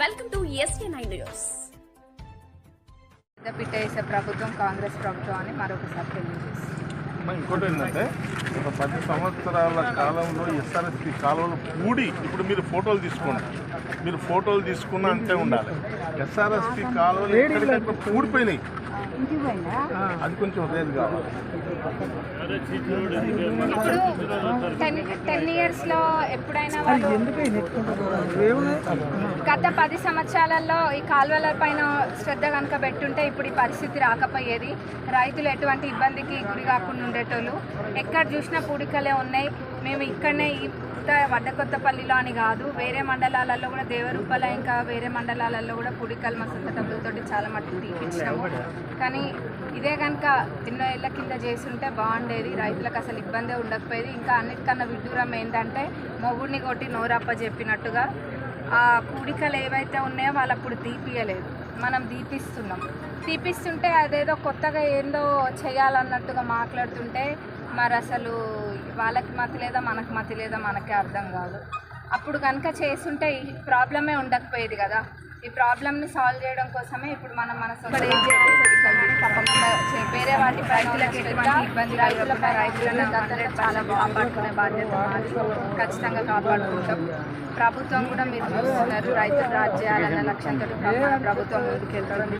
Welcome to SK nine news. పెద్దపీట వేసే ప్రభుత్వం కాంగ్రెస్ ప్రభుత్వం అని మరొకసారి తెలియజేస్తుంది. ఇంకోటి ఏంటంటే ఒక పది సంవత్సరాల కాలంలో ఎస్ఆర్ఎస్పి కాలంలో కూడి ఇప్పుడు మీరు ఫోటోలు తీసుకోండి. మీరు ఫోటోలు తీసుకున్న అంతే ఉండాలి. ఎస్ఆర్ఎస్పి కాలంలో ఎక్కడికక్కడ కూడిపోయినాయి. అది కొంచెం కావాలి ఇప్పుడు టెన్ టెన్ ఇయర్స్లో ఎప్పుడైనా గత పది సంవత్సరాలలో ఈ కాలువల పైన శ్రద్ధ కనుక పెట్టుంటే ఇప్పుడు ఈ పరిస్థితి రాకపోయేది. రైతులు ఎటువంటి ఇబ్బందికి గురి కాకుండా ఉండేటోళ్ళు. ఎక్కడ చూసినా పూడికలే ఉన్నాయి. మేము ఇక్కడనే ఈ కొత్త వడ్డకొత్తపల్లిలో అని కాదు వేరే మండలాలలో కూడా దేవరూపల ఇంకా వేరే మండలాలలో కూడా పూడికలు మా సొంత డబ్బులతోటి చాలా మట్టుకు తీపించినాము కానీ ఇదే కనుక ఎన్నో ఏళ్ళ కింద చేస్తుంటే బాగుండేది. రైతులకు అసలు ఇబ్బందే ఉండకపోయేది. ఇంకా అన్నిటికన్నా విడ్డూరం ఏంటంటే మొగుడిని కొట్టి నోరప్ప చెప్పినట్టుగా ఆ కూడికలు ఏవైతే ఉన్నాయో వాళ్ళు అప్పుడు తీపియలేదు. మనం దీపిస్తున్నాం తీపిస్తుంటే అదేదో కొత్తగా ఏందో చేయాలన్నట్టుగా మాట్లాడుతుంటే మరి అసలు వాళ్ళకి మతి లేదా మనకి మతి లేదా మనకే అర్థం కాదు. అప్పుడు కనుక చేస్తుంటే ఈ ప్రాబ్లమే ఉండకపోయేది కదా. ఈ ప్రాబ్లమ్ని సాల్వ్ చేయడం కోసమే ఇప్పుడు మనం మన సొంత చే- రైతులకు ఎటువంటి ఇబ్బంది కలగకుండా రైతులను అందరూ చాలా కాపాడుకునే బాధ్యత ఖచ్చితంగా కాపాడుకుంటాం. ప్రభుత్వం కూడా మీరు చూస్తున్నారు రైతులు రాజ్యాలన్న లక్ష్యంతో ప్రభుత్వం ముందుకెళ్తుంది.